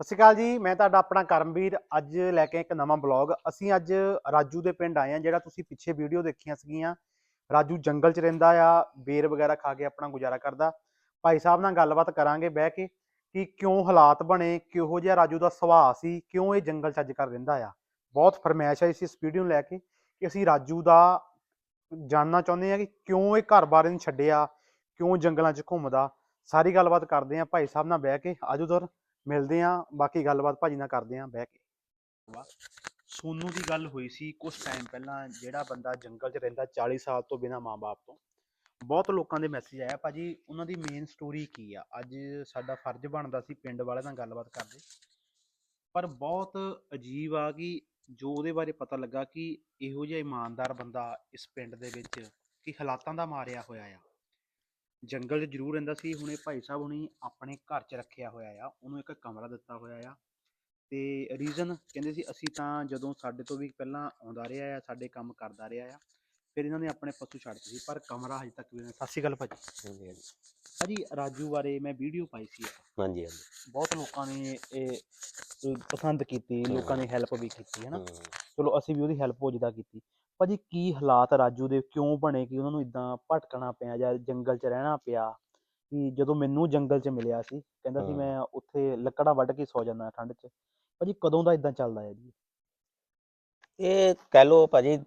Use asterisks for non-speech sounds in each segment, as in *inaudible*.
ਸਤਿ ਸ਼੍ਰੀ ਅਕਾਲ ਜੀ, ਮੈਂ ਤੁਹਾਡਾ ਆਪਣਾ ਕਰਮਵੀਰ, ਅੱਜ ਲੈ ਕੇ ਇੱਕ ਨਵਾਂ ਬਲੌਗ। ਅਸੀਂ ਅੱਜ ਰਾਜੂ ਦੇ ਪਿੰਡ ਆਏ ਆ ਜਿਹੜਾ ਤੁਸੀਂ ਪਿੱਛੇ ਵੀਡੀਓ ਦੇਖੀਆਂ ਸੀਗੀਆਂ। ਰਾਜੂ ਜੰਗਲ 'ਚ ਰਹਿੰਦਾ ਆ, ਬੇਰ ਵਗੈਰਾ ਖਾ ਕੇ ਆਪਣਾ ਗੁਜ਼ਾਰਾ ਕਰਦਾ। ਭਾਈ ਸਾਹਿਬ ਨਾਲ ਗੱਲਬਾਤ ਕਰਾਂਗੇ ਬਹਿ ਕੇ ਕਿ ਕਿਉਂ ਹਾਲਾਤ ਬਣੇ, ਕਿਹੋ ਜਿਹਾ ਰਾਜੂ ਦਾ ਸੁਭਾਅ ਸੀ, ਕਿਉਂ ਇਹ ਜੰਗਲ 'ਚ ਅੱਜ ਕਰ ਰਹਿੰਦਾ ਆ। ਬਹੁਤ ਫਰਮਾਇਸ਼ ਹੈ ਇਸ ਵੀਡੀਓ ਨੂੰ ਲੈ ਕੇ ਕਿ ਅਸੀਂ ਰਾਜੂ ਦਾ ਜਾਣਨਾ ਚਾਹੁੰਦੇ ਆ ਕਿ ਕਿਉਂ ਇਹ ਘਰ-ਬਾਰ ਨੂੰ ਛੱਡਿਆ, ਕਿਉਂ ਜੰਗਲਾਂ 'ਚ ਘੁੰਮਦਾ। ਸਾਰੀ ਗੱਲਬਾਤ ਕਰਦੇ ਆ ਭਾਈ ਸਾਹਿਬ ਨਾਲ ਬਹਿ ਕੇ। ਆਜੋ ਦਰ ਮਿਲਦੇ ਆ ਬਾਕੀ ਗੱਲਬਾਤ ਭਾਜੀ ਨਾਲ ਕਰਦੇ ਆ ਬਹਿ ਕੇ। ਸੋਨੂ ਦੀ ਗੱਲ ਹੋਈ ਸੀ ਕੁਝ ਟਾਈਮ ਪਹਿਲਾਂ, ਜਿਹੜਾ ਬੰਦਾ ਜੰਗਲ 'ਚ ਰਹਿੰਦਾ 40 ਸਾਲ ਤੋਂ ਬਿਨਾ ਮਾਂ-ਬਾਪ ਤੋਂ, ਬਹੁਤ ਲੋਕਾਂ ਦੇ ਮੈਸੇਜ ਆਇਆ, ਭਾਜੀ ਉਹਨਾਂ ਦੀ ਮੇਨ ਸਟੋਰੀ ਕੀ ਆ? ਅੱਜ ਸਾਡਾ ਫਰਜ਼ ਬਣਦਾ ਸੀ ਪਿੰਡ ਵਾਲਿਆਂ ਨਾਲ ਗੱਲਬਾਤ ਕਰਦੇ। ਪਰ ਬਹੁਤ ਅਜੀਬ ਆ ਕਿ ਜੋ ਉਹਦੇ ਬਾਰੇ ਪਤਾ ਲੱਗਾ ਕਿ ਇਹੋ ਜਿਹਾ ਇਮਾਨਦਾਰ ਬੰਦਾ ਇਸ ਪਿੰਡ ਦੇ ਵਿੱਚ, ਕਿ ਹਾਲਾਤਾਂ ਦਾ ਮਾਰਿਆ ਹੋਇਆ ਆ। ਜੰਗਲ 'ਚ ਜ਼ਰੂਰ ਰਹਿੰਦਾ ਸੀ। ਹੁਣੇ ਭਾਈ ਸਾਹਿਬ ਹੁਣੀ ਆਪਣੇ ਘਰ 'ਚ ਰੱਖਿਆ ਹੋਇਆ ਆ। ਉਹਨੂੰ ਇੱਕ ਕਮਰਾ ਦਿੱਤਾ ਹੋਇਆ ਆ। ਤੇ ਰੀਜ਼ਨ ਕਹਿੰਦੇ ਸੀ ਅਸੀਂ ਤਾਂ ਜਦੋਂ ਸਾਡੇ ਤੋਂ ਵੀ ਪਹਿਲਾਂ ਆਉਂਦਾ ਰਿਹਾ ਆ ਸਾਡੇ ਕੰਮ ਕਰਦਾ ਰਿਹਾ ਆ ਫਿਰ ਇਹਨਾਂ ਨੇ ਆਪਣੇ ਪਸ਼ੂ ਛੱਡਤੇ ਸੀ। ਪਰ ਕਮਰਾ ਹਜੇ ਤੱਕ ਵੀ ਨਹੀਂ। ਸਤਿ ਸ਼੍ਰੀ ਅਕਾਲ ਭਾਜੀ। ਹਾਂਜੀ ਹਾਂਜੀ। ਭਾਜੀ ਰਾਜੂ ਬਾਰੇ ਮੈਂ ਵੀਡੀਓ ਪਾਈ ਸੀ ਹਾਂਜੀ ਹਾਂਜੀ। ਬਹੁਤ ਲੋਕਾਂ ਨੇ ਇਹ ਪਸੰਦ ਕੀਤੀ ਲੋਕਾਂ ਨੇ ਹੈਲਪ ਵੀ ਕੀਤੀ ਹੈ ਨਾ। ਚਲੋ ਅਸੀਂ ਵੀ ਉਹਦੀ ਹੈਲਪ ਹੋ ਜਿੱਦਾਂ ਕੀਤੀ। ਭਾਜੀ ਕੀ ਹਾਲਾਤ ਰਾਜੂ ਦੇ? ਕਿਉਂ ਬਣੇ ਕਿ ਉਹਨਾਂ ਨੂੰ ਇਦਾਂ ਭਟਕਣਾ ਪਿਆ ਜਾਂ ਜੰਗਲ 'ਚ ਰਹਿਣਾ ਪਿਆ? ਕਿ ਜਦੋਂ ਮੈਨੂੰ ਜੰਗਲ 'ਚ ਮਿਲਿਆ ਸੀ ਕਹਿੰਦਾ ਸੀ ਹਾਂ। ਮੈਂ ਉੱਥੇ ਲੱਕੜਾਂ ਵੱਢ ਕੇ ਸੌ ਜਾਂਦਾ ਠੰਡ 'ਚ। ਭਾਜੀ ਕਦੋਂ ਦਾ ਇਦਾਂ ਚੱਲਦਾ ਹੈ ਜੀ? ਇਹ ਕਹਿ ਲੋ ਭਾਜੀ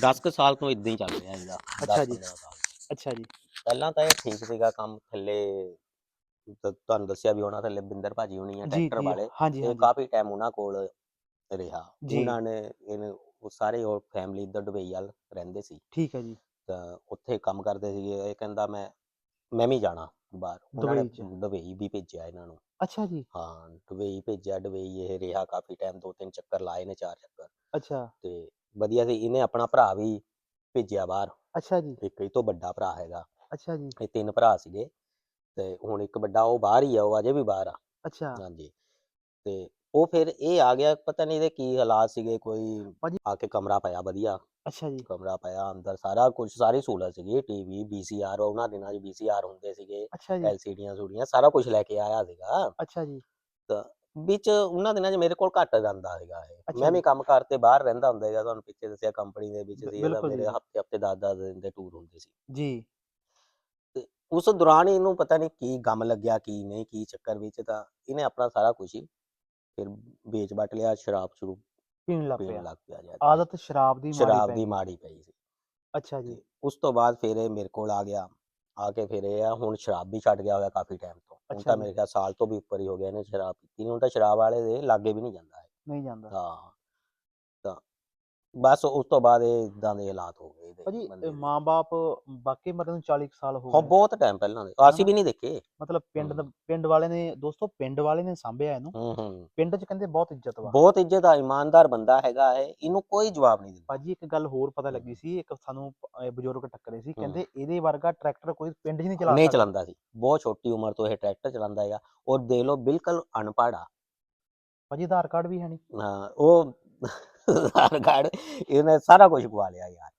10 ਕੁ ਸਾਲ ਤੋਂ ਇਦਾਂ ਹੀ ਚੱਲ ਰਿਹਾ ਇਹਦਾ ਅੱਛਾ 10 ਜੀ। 15 ਸਾਲ। ਅੱਛਾ ਜੀ। ਪਹਿਲਾਂ ਤਾਂ ਇਹ ਠੀਕ ਸੀਗਾ ਕੰਮ ਥੱਲੇ ਤ- ਤੁਹਾਨੂੰ ਦੱਸਿਆ ਵੀ ਉਹਨਾਂ ਥੱਲੇ ਬਿੰਦਰ ਭਾਜੀ ਹੋਣੀ ਆ ਜੀ ਟਰੈਕਟਰ ਜੀ। ਵਾਲੇ ਹਾਂਜੀ ਇਹ ਹਾਂਜੀ। ਕਾਫੀ ਟਾਈਮ ਉਹਨਾਂ ਕੋਲ ਰਿਹਾ। ਜੀ। ਉਹਨਾਂ ਨੇ ਇਹਨੇ ਉਹ ਸਾਰੇ ਉਹ ਫੈਮਿਲੀ ਇੱਧਰ ਦੁਬਈ ਵੱਲ ਰਹਿੰਦੇ ਸੀ। ਠੀਕ ਹੈ ਜੀ। ਤਾਂ ਉੱਥੇ ਕੰਮ ਕਰਦੇ ਸੀਗੇ ਇਹ ਕਹਿੰਦਾ ਮੈਂ ਮੈਂ ਵੀ ਜਾਣਾ ਬਾਹਰ। ਉਹਨਾਂ ਨੇ ਦੁਬਈ 'ਚ? ਦੁਬਈ ਵੀ ਭੇਜਿਆ ਇਹਨਾਂ ਨੂੰ। ਅੱਛਾ ਜੀ। ਹਾਂ ਦੁਬਈ ਭੇਜਿਆ ਦੁਬਈ ਇਹ ਰਿਹਾ ਕਾਫੀ ਟਾਈਮ ਦੋ ਤਿੰਨ ਚੱਕਰ ਲਾਏ ਨੇ ਚਾਰ ਚੱਕਰ। ਅੱਛਾ। ਤੇ ਵਧੀਆ ਸੀ ਇਹਨੇ ਆਪਣਾ ਭਰਾ ਵੀ ਭੇਜਿਆ ਬਾਹਰ। ਅੱਛਾ ਜੀ। ਇੱਕ ਇਹ ਤੋਂ ਵੱਡਾ ਭਰਾ ਹੈਗਾ। ਅੱਛਾ ਜੀ। ਇਹ ਤਿੰਨ ਭਰਾ ਸੀਗੇ। ਤੇ ਹੁਣ ਇੱਕ ਵੱਡਾ ਉਹ ਬਾਹਰ ਹੀ ਆ ਉਹ ਅਜੇ ਵੀ ਬਾਹਰ ਆ। ਅੱਛਾ। ਹਾਂਜੀ। ਤੇ ਉਹ ਫਿਰ ਇਹ ਆ ਗਿਆ ਪਤਾ ਨਹੀਂ ਇਹਦੇ ਕੀ ਹਾਲਾਤ ਸੀਗੇ ਕੋਈ ਭਾਜੀ- ਆ ਕੇ ਕਮਰਾ ਪਾਇਆ ਵਧੀਆ। ਅੱਛਾ ਜੀ। ਕਮਰਾ ਪਾਇਆ ਅੰਦਰ ਸਾਰਾ ਕੁਝ ਸਾਰੀ ਸਹੂਲਤ ਸੀਗੀ ਟੀਵੀ ਵੀਸੀਆਰ ਉਹਨਾਂ ਦਿਨਾਂ 'ਚ ਵੀਸੀਆਰ ਹੁੰਦੇ ਸੀਗੇ ਅੱਛਾ ਜੀ। ਐਲਸੀਡੀਆਂ ਸੂਡੀਆਂ ਸਾਰਾ ਕੁਝ ਲੈ ਕੇ ਆਇਆ ਸੀਗਾ। ਅੱਛਾ ਜੀ। ਵਿੱਚ ਉਹਨਾਂ ਦਿਨਾਂ 'ਚ ਮੇਰੇ ਕੋਲ ਘੱਟ ਜਾਂਦਾ ਸੀਗਾ ਇਹ। ਅੱਛਾ ਮੈਂ ਵੀ ਜੀ। ਕੰਮ ਕਰਤੇ ਬਾਹਰ ਰਹਿੰਦਾ ਹੁੰਦਾ ਸੀਗਾ ਤੁਹਾਨੂੰ ਪਿੱਛੇ ਦੱਸਿਆ ਕੰਪਨੀ ਦੇ ਵਿੱਚ ਸੀ ਇਹਦਾ ਬਿਲਕੁਲ ਮੇਰੇ ਜੀ। ਹਫ਼ਤੇ ਹਫ਼ਤੇ 10-10 ਦਿਨ ਦੇ ਟੂਰ ਹੁੰਦੇ ਸੀ। ਜੀ। ਉਸ ਦੌਰਾਨ ਹੀ ਇਹਨੂੰ ਪਤਾ ਨਹੀਂ ਕੀ ਗਮ ਲੱਗਿਆ ਕੀ ਨਹੀਂ ਕੀ ਚੱਕਰ ਵਿੱਚ ਤਾਂ ਇਹਨੇ ਆਪਣਾ ਸਾਰਾ ਕੁਝ ਹੀ ਫਿਰ ਵੇਚ ਬਟ ਲਿਆ ਸ਼ਰਾਬ ਸ਼ੁਰੂ ਪੀਣ ਲੱਗ ਪੀਣ ਪਿਆ। ਲੱਗ ਪਿਆ ਜੀ ਆਦਤ ਸ਼ਰਾਬ ਦੀ ਮਾੜੀ ਸ਼ਰਾਬ ਦੀ। ਮਾੜੀ ਪਈ ਸੀ। ਅੱਛਾ ਜੀ। ਉਸ ਤੋਂ ਬਾਅਦ ਫਿਰ ਇਹ ਮੇਰੇ ਕੋਲ ਆ ਗਿਆ। ਆ ਕੇ ਫਿਰ ਇਹ ਆ ਹੁਣ ਸ਼ਰਾਬ ਵੀ ਛੱਡ ਗਿਆ ਹੋਇਆ ਕਾਫੀ ਟਾਈਮ ਤੋਂ। ਹੁਣ ਅੱਛਾ ਤਾਂ ਜੀ। ਮੇਰੇ ਖਿਆਲ ਸਾਲ ਤੋਂ ਵੀ ਉੱਪਰ ਹੀ ਹੋ ਗਿਆ ਇਹਨੇ ਸ਼ਰਾਬ ਪੀਤੀ। ਨੂੰ ਹੁਣ ਤਾਂ ਸ਼ਰਾਬ ਵਾਲੇ ਦੇ ਲਾਗੇ ਵੀ ਨਹੀਂ ਜਾਂਦਾ ਹੈ ਨਹੀਂ ਜਾਂਦਾ। ਹਾਂ। ਬਸ ਉਸ ਤੋਂ ਬਾਅਦ ਇਹ ਇਦਾਂ ਦੇ ਹਾਲਾਤ ਹੋ ਗਏ ਇਹਦੇ ਭਾਜੀ ਬੰਦੇ ਦੇ। ਮਾਂ-ਬਾਪ ਬਾਕੀ ਮਰਨ ਨੂੰ 40 ਕੁ ਸਾਲ ਹੋ ਹਾਂ ਬਹੁਤ ਟਾਈਮ ਪਹਿਲਾਂ ਦੇ। ਅਸੀਂ? ਵੀ ਨਹੀਂ ਦੇਖੇ। ਮਤਲਬ ਪਿੰਡ। ਦਾ ਪਿੰਡ ਵਾਲੇ ਨੇ ਦੋਸਤੋ ਪਿੰਡ ਵਾਲੇ ਨੇ ਸਾਂਭਿਆ ਇਹਨੂੰ। ਹੂੰ ਹੂੰ। ਪਿੰਡ 'ਚ ਕਹਿੰਦੇ ਬਹੁਤ ਇੱਜ਼ਤ ਵਾ। ਬਹੁਤ ਇੱਜ਼ਤ ਆ ਇਮਾਨਦਾਰ ਬੰਦਾ ਹੈਗਾ ਹੈ ਇਹਨੂੰ ਕੋਈ ਜਵਾਬ ਨਹੀਂ ਦਿੰਦਾ। ਭਾਜੀ ਇੱਕ ਗੱਲ ਹੋਰ ਪਤਾ। ਲੱਗੀ ਸੀ। ਇੱਕ ਸਾਨੂੰ ਬਜ਼ੁਰਗ ਟੱਕਰੇ ਸੀ। ਕਹਿੰਦੇ ਇਹਦੇ ਵਰਗਾ ਟਰੈਕਟਰ ਕੋਈ ਪਿੰਡ 'ਚ ਨਹੀਂ ਚਲਾ ਨਹੀਂ ਸਕਦਾ। ਚਲਾਉਂਦਾ ਸੀ। ਬਹੁਤ ਛੋਟੀ ਉਮਰ ਤੋਂ ਇਹ ਟਰੈਕਟਰ ਚਲਾਉਂਦਾ ਹੈਗਾ। ਔਰ ਦੇਖ ਲਓ ਬਿਲਕੁਲ ਅਨਪੜ੍ਹ ਆ। ਭਾਜੀ ਆਧਾਰ ਕਾਰਡ ਵੀ ਹੈ ਨਹੀਂ ਹਾਂ, ਉਹ ਆਧਾਰ ਕਾਰਡ ਇਹਨੇ ਸਾਰਾ ਕੁਝ ਗਵਾ ਲਿਆ ਯਾਰ।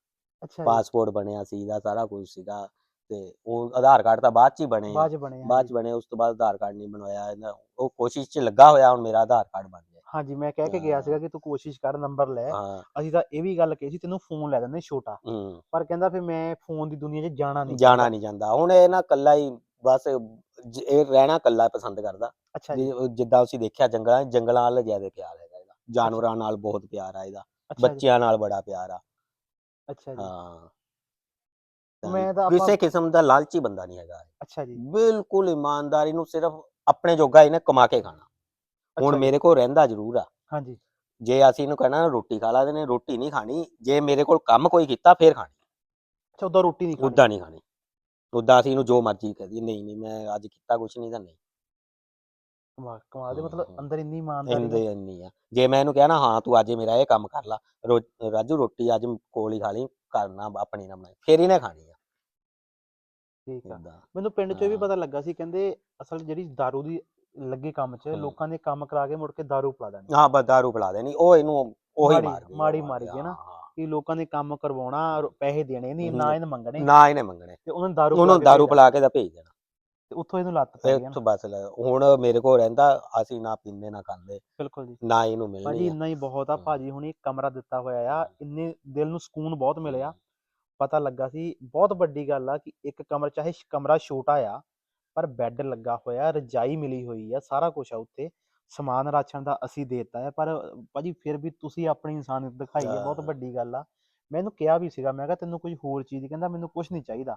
ਅੱਛਾ ਜੀ। ਪਾਸਪੋਰਟ ਬਣਿਆ ਸੀ ਇਹਦਾ ਸਾਰਾ ਕੁਝ ਸੀਗਾ ਤੇ ਉਹ ਆਧਾਰ ਕਾਰਡ ਤਾਂ ਬਾਅਦ ਚ ਹੀ ਬਣੇ ਬਾਅਦ 'ਚ ਬਣੇ ਬਾਅਦ ਚ ਬਣੇ ਉਸ ਤੋਂ ਬਾਅਦ ਆਧਾਰ ਕਾਰਡ ਨਹੀਂ ਬਣਵਾਇਆ ਇਹਦਾ ਉਹ ਕੋਸ਼ਿਸ਼ ਚ ਲੱਗਾ ਹੋਇਆ ਹੁਣ ਮੇਰਾ ਆਧਾਰ ਕਾਰਡ ਬਣ ਜਾਏ ਹਾਂਜੀ ਮੈਂ ਕਹਿ ਕੇ ਗਿਆ ਹਾਂ। ਸੀਗਾ ਕਿ ਤੂੰ ਕੋਸ਼ਿਸ਼ ਕਰ ਨੰਬਰ ਲੈ। ਹਾਂ। ਅਸੀਂ ਤਾਂ ਇਹ ਵੀ ਗੱਲ ਕਹੀ ਸੀ ਤੈਨੂੰ ਫੋਨ ਲੈ ਦਿੰਦੇ ਛੋਟਾ। ਹੂੰ। ਪਰ ਕਹਿੰਦਾ ਫਿਰ ਮੈਂ ਫੋਨ ਦੀ ਦੁਨੀਆ 'ਚ ਜਾਣਾ ਨਹੀਂ ਜਾਣਾ ਨਹੀਂ ਜਾਂਦਾ। ਹੁਣ ਇਹ ਨਾ ਕੱਲਾ ਹੀ ਬਸ ਜ- ਇਹ ਰਹਿਣਾ ਕੱਲਾ ਪਸੰਦ ਕਰਦਾ। ਅੱਛਾ ਜੀ। ਜਿੱਦਾਂ ਅਸੀਂ ਦੇਖਿਆ ਜੰਗਲਾਂ ਜੰਗਲਾਂ ਨਾਲ ਜ਼ਿਆਦਾ ਪਿਆਰ ਇਹਦਾ ਜਾਨਵਰਾਂ ਨਾਲ ਬਹੁਤ ਪਿਆਰ ਆ ਇਹਦਾ ਅੱਛਾ ਜੀ। ਬੱਚਿਆਂ ਨਾਲ ਬੜਾ ਪਿਆਰ ਆ। ਅੱਛਾ ਜੀ। ਹਾਂ। ਤਾਂ ਮੈਂ ਤਾਂ ਕਿਸੇ ਆਪਾਂ- ਕਿਸਮ ਦਾ ਲਾਲਚੀ ਬੰਦਾ ਨਹੀਂ ਹੈਗਾ ਇਹ। ਅੱਛਾ ਜੀ। ਬਿਲਕੁਲ ਇਮਾਨਦਾਰੀ ਨੂੰ ਸਿਰਫ ਆਪਣੇ ਜੋਗਾ ਇਹਨੇ ਕਮਾ ਕੇ ਖਾਣਾ। ਹੁਣ ਅੱਛਾ ਜੀ, ਮੇਰੇ ਕੋਲ ਰਹਿੰਦਾ ਜ਼ਰੂਰ ਆ। ਹਾਂਜੀ। ਜੇ ਅਸੀਂ ਇਹਨੂੰ ਕਹਿਣਾ ਨਾ ਰੋਟੀ ਖਾ ਲਾ ਇਹਨੇ ਰੋਟੀ ਨਹੀਂ ਖਾਣੀ। ਜੇ ਮੇਰੇ ਕੋਲ ਕੰਮ ਕੋਈ ਕੀਤਾ ਫੇਰ ਖਾਣੀ। ਅੱਛਾ ਉਦੋਂ ਰੋਟੀ ਨਹੀਂ ਖਾਣੀ। ਉਦਾਂ ਨਹੀਂ ਖਾਣੀ। ਉਦਾਂ ਅਸੀਂ ਇਹਨੂੰ ਜੋ ਮਰਜ਼ੀ ਕਹਦੀ ਨਹੀਂ ਨਹੀਂ ਮੈਂ ਅੱਜ ਕੀਤਾ ਕੁਛ ਨਹੀਂ ਤਾਂ ਨਹੀਂ। ਕਮਾਲ ਕਮਾਲ ਦੇ ਮਤਲਬ ਅੰਦਰ ਇੰਨੀ ਇੰਦੇ ਇੰਨੀ ਆ। ਜੇ ਮੈਂ ਇਹਨੂੰ ਕਿਹਾ ਨਾ ਹਾਂ ਤੂੰ ਅੱਜ ਮੇਰਾ ਇਹ ਕੰਮ ਕਰ ਲਾ ਰਾਜੂ ਰੋਟੀ ਅੱਜ ਕੋਲ ਹੀ ਖਾ ਲਈ ਕਰਨਾ ਆਪਣੀ ਨਾ ਬਣਾਈ ਫੇਰ ਇਹਨੇ ਖਾਣੀ ਆ। ਠੀਕ ਆ। ਮੈਨੂੰ ਪਿੰਡ 'ਚ ਵੀ ਪਤਾ ਲੱਗਾ ਸੀ ਕਹਿੰਦੇ ਅਸਲ ਜਿਹੜੀ ਦਾਰੂ ਦੀ ਲੱਗੀ ਕੰਮ 'ਚ ਲੋਕਾਂ ਨੇ ਕੰਮ ਕਰਾ ਕੇ ਮੁੜ ਕੇ ਦਾਰੂ ਪਿਲਾ ਦੇਣੀ। ਹਾਂ ਬਸ ਦਾਰੂ ਪਿਲਾ ਦੇਣੀ ਉਹ ਇਹਨੂੰ ਉਹੀ ਮਾੜੀ- ਮਾੜੀ ਮਾਰੀ ਹੈ ਨਾ। ਕਿ ਲੋਕਾਂ ਨੇ ਕੰਮ ਕਰਵਾਉਣਾ ਪੈਸੇ ਦੇਣੇ ਨਹੀਂ ਨਾ ਹਮ। ਮੰਗਣੇ ਨਾ ਇਹਨੇ ਮੰਗਣੇ। ਤੇ ਉਹਨਾਂ ਨੂੰ ਦਾਰੂ ਉਹਨੂੰ ਦਾਰੂ ਪਿਲਾ ਕੇ ਤਾਂ ਭੇਜ ਦੇਣਾ। ਤੇ ਉੱਥੋਂ ਇਹਨੂੰ ਲੱਤ ਪੈ ਗਈ ਨਾ ਇੱਥੋਂ ਬਸ ਲੈ- ਹੁਣ ਮੇਰੇ ਕੋਲ ਰਹਿੰਦਾ ਅਸੀਂ ਨਾ ਪੀਂਦੇ ਨਾ ਖਾਂਦੇ ਬਿਲਕੁਲ ਜੀ ਨਾ ਇਹਨੂੰ ਭਾਜੀ ਮਿਲਣੀ ਆ। ਇੰਨਾ ਹੀ ਬਹੁਤ ਆ ਹਮ। ਭਾਜੀ ਹੁਣੀ ਕਮਰਾ ਦਿੱਤਾ ਹੋਇਆ ਆ ਇੰਨੇ ਦਿਲ ਨੂੰ ਸਕੂਨ ਬਹੁਤ ਮਿਲਿਆ ਪਤਾ ਲੱਗਾ ਸੀ ਬਹੁਤ ਵੱਡੀ ਗੱਲ ਆ ਕਿ ਇੱਕ ਕਮਰਾ ਚਾਹੇ ਸ਼- ਕਮਰਾ ਛੋਟਾ ਆ ਪਰ ਬੈੱਡ ਲੱਗਾ ਹੋਇਆ ਰਜਾਈ ਮਿਲੀ ਹੋਈ ਆ ਸਾਰਾ ਕੁਝ ਆ ਉੱਤੇ ਸਮਾਨ ਰਾਸ਼ਨ ਦਾ ਅਸੀਂ ਦੇਤਾ ਹੈ ਪਰ ਭਾਜੀ ਫਿਰ ਵੀ ਤੁਸੀਂ ਆਪਣੀ ਇਨਸਾਨੀਅਤ ਦਿਖਾਈ ਹੈ ਬਹੁਤ ਹਾਂ। ਵੱਡੀ ਗੱਲ ਆ ਮੈਂ ਇਹਨੂੰ ਕਿਹਾ ਵੀ ਸੀਗਾ ਮੈਂ ਕਿਹਾ ਤੈਨੂੰ ਕੁਝ ਹੋਰ ਚੀਜ਼ ਕਹਿੰਦਾ ਮੈਨੂੰ ਕੁਝ ਨਹੀਂ ਚਾਹੀਦਾ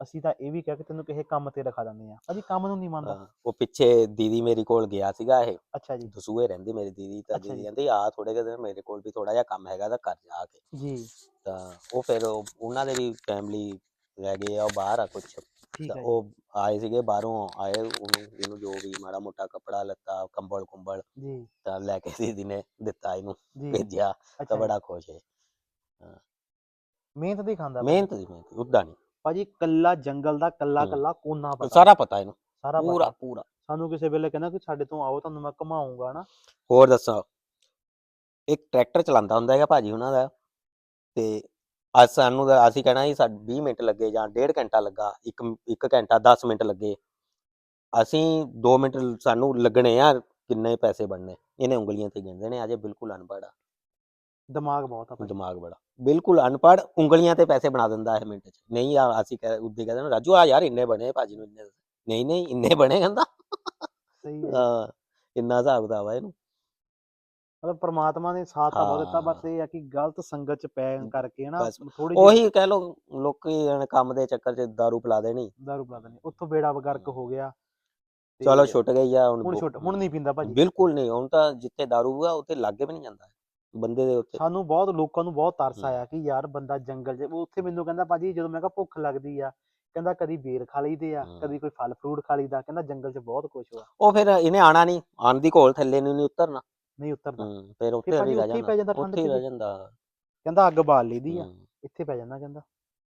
ਅਸੀਂ ਤਾਂ ਇਹ ਵੀ ਕਿਹਾ ਕਿ ਤੈਨੂੰ ਕਿਸੇ ਕੰਮ ਤੇ ਰਖਾ ਦਿੰਦੇ ਆ ਭਾਜੀ ਕੰਮ ਨੂੰ ਨਹੀਂ ਮੰਨਦਾ। ਹਾਂ, ਉਹ ਪਿੱਛੇ ਦੀਦੀ ਮੇਰੀ ਕੋਲ ਗਿਆ ਸੀਗਾ ਇਹ। ਅੱਛਾ ਜੀ। ਦਸੂਏ ਰਹਿੰਦੀ ਮੇਰੀ ਦੀਦੀ ਤਾਂ ਅੱਛਾ ਦੀਦੀ ਜੀ। ਕਹਿੰਦੀ ਆ ਥੋੜੇ ਕੁ ਦਿਨ ਮੇਰੇ ਕੋਲ ਵੀ ਥੋੜਾ ਜਿਹਾ ਕੰਮ ਹੈਗਾ ਤਾਂ ਕਰ ਜਾ ਕੇ। ਜੀ। ਤਾਂ ਉਹ ਫਿਰ ਉਹ- ਉਹਨਾਂ ਦੇ ਵੀ ਫੈਮਿਲੀ ਰਹਿ ਗਏ ਆ ਉਹ ਬਾਹਰ ਆ ਕੁਛ। ਠੀਕ ਤਾਂ ਹੈ ਜੀ। ਉਹ ਆਏ ਸੀਗੇ ਬਾਹਰੋਂ ਆਏ ਉਹਨੂੰ ਇਹਨੂੰ ਜੋ ਵੀ ਮਾੜਾ ਮੋਟਾ ਕੱਪੜਾ ਲੱਤਾ ਕੰਬਲ ਕੁੰਬਲ ਜੀ। ਤਾਂ ਲੈ ਕੇ ਦੀਦੀ ਨੇ ਦਿੱਤਾ ਇਹਨੂੰ ਜੀ। ਭੇਜਿਆ ਤਾਂ। ਬੜਾ ਖੁਸ਼ ਹੈ। ਮਿਹਨਤ ਦੀ ਖਾਂਦਾ। ਮਿਹਨਤ ਦੀ ਮਿਹਨਤ ਉਦਾਂ ਨਹੀਂ। ਭਾਜੀ ਕੱਲਾ ਜੰਗਲ ਦਾ ਕੱਲਾ। ਕੱਲਾ ਕੋਨਾ ਪਤਾ। ਸਾਰਾ ਪਤਾ ਇਹਨੂੰ। ਸਾਰਾ ਪੂਰਾ ਪਤਾ। ਪੂਰਾ। ਸਾਨੂੰ ਕਿਸੇ ਵੇਲੇ ਕਹਿੰਦਾ ਕਿ ਸਾਡੇ ਤੋਂ ਆਓ ਤੁਹਾਨੂੰ ਮੈਂ ਘੁਮਾਉਂਗਾ ਨਾ ਹੋਰ ਦੱਸੋ? ਇੱਕ ਟਰੈਕਟਰ ਚਲਾਉਂਦਾ ਹੁੰਦਾ ਹੈਗਾ ਭਾਜੀ ਉਹਨਾਂ ਦਾ ਤੇ ਅੱਜ ਸਾਨੂੰ ਤਾਂ ਅਸੀਂ ਕਹਿਣਾ ਜੀ ਸਾਡੇ 20 ਮਿੰਟ ਲੱਗੇ ਜਾਂ ਡੇਢ ਘੰਟਾ ਲੱਗਾ ਇੱਕ ਇੱਕ ਘੰਟਾ 10 ਮਿੰਟ ਲੱਗੇ। ਅਸੀਂ 2 ਮਿੰਟ ਸਾਨੂੰ ਲੱਗਣੇ ਆ ਕਿੰਨੇ ਪੈਸੇ ਬਣਨੇ। ਇਹਨੇ ਉਂਗਲੀਆਂ ਤੇ ਗਿਣਦੇ ਨੇ ਅਜੇ ਬਿਲਕੁਲ ਅਨਪੜ੍ਹ ਆ। ਦਿਮਾਗ ਬਹੁਤ ਆ ਦਿਮਾਗ ਬੜਾ। ਬਿਲਕੁਲ ਅਨਪੜ੍ਹ ਉਂਗਲੀਆਂ ਤੇ ਪੈਸੇ ਬਣਾ ਦਿੰਦਾ ਹੈ ਮਿੰਟ 'ਚ। ਨਹੀਂ ਆ ਅਸੀਂ ਕਹਿ ਉੱਦੇ ਕਹਿੰਦੇ ਨੇ ਰਾਜੂ ਆ ਯਾਰ ਇੰਨੇ ਬਣੇ ਭਾਜੀ ਨੂੰ ਇੰਨੇ ਨਹੀਂ ਨਹੀਂ ਇੰਨੇ ਬਣੇ ਕਹਿੰਦਾ। ਸਹੀ ਹੈ। ਹਾਂ ਇੰਨਾ ਹਿਸਾਬ ਕਿਤਾਬ ਆ ਇਹਨੂੰ। ਮਤਲਬ ਪ੍ਰਮਾਤਮਾ ਨੇ ਸਾਥ ਤਾਂ ਬਹੁਤ ਦਿੱਤਾ ਬਸ। ਇਹ ਆ ਕਿ ਗਲਤ ਸੰਗਤ ਚ ਪੈਣ ਕਰਕੇ ਨਾ ਥੋੜੀ ਉਹੀ ਕਹਿ ਲੋ ਲੋਕੀ ਕੰਮ ਦੇ ਚੱਕਰ 'ਚ ਦਾਰੂ ਪਿਲਾ ਦੇਣੀ। ਦਾਰੂ ਪਿਲਾ ਦਿੰਦੇ ਉੱਥੋਂ ਬੇੜਾ ਵਗਰਕ ਹੋ। ਗਿਆ ਚਲੋ ਛੁੱਟ ਗਈ ਆ ਹੁਣ ਹੁਣ ਬੋ- ਛੁੱਟ ਹੁਣ ਨਹੀਂ ਪੀਂਦਾ ਭਾਜੀ। ਬਿਲਕੁਲ ਨਹੀਂ ਹੁਣ ਤਾਂ ਜਿੱਥੇ ਦਾਰੂ ਆ ਉੱਥੇ ਲਾਗੇ ਵੀ ਨਹੀਂ ਜਾਂਦਾ। ਬੰਦੇ ਦੇ ਉੱਤੇ। ਸਾਨੂੰ ਬਹੁਤ ਲੋਕਾਂ ਨੂੰ ਬਹੁਤ ਤਰਸ। ਆਇਆ ਕਿ ਯਾਰ ਬੰਦਾ ਜੰਗਲ 'ਚ ਉਹ ਉੱਥੇ ਮੈਨੂੰ ਕਹਿੰਦਾ ਭਾਜੀ ਜਦੋਂ ਮੈਂ ਕਿਹਾ ਭੁੱਖ ਲੱਗਦੀ ਆ ਕਹਿੰਦਾ ਕਦੀ ਬੇਰ ਖਾ ਲਈਦੇ ਆ। ਕਦੀ ਕੋਈ ਫਲ ਫਰੂਟ ਖਾ ਲਈਦਾ ਕਹਿੰਦਾ ਜੰਗਲ 'ਚ ਬਹੁਤ ਕੁਝ ਆ ਉਹ ਫਿਰ ਇਹਨੇ ਆਣਾ ਨਹੀਂ ਆਣ ਦੀ ਘੋਲ ਥੱਲੇ ਨੂੰ ਨਹੀਂ ਉਤਰਨਾ। ਨਹੀਂ ਉਤਰਦਾ ਫਿਰ ਉੱਥੇ ਹੀ ਰਹਿ ਜਾਂਦਾ ਉੱਥੇ ਹੀ ਰਹਿ। ਜਾਂਦਾ। ਕਹਿੰਦਾ ਅੱਗ ਬਾਲ ਲਈਦੀ ਆ ਇੱਥੇ ਪੈ ਜਾਂਦਾ ਕਹਿੰਦਾ।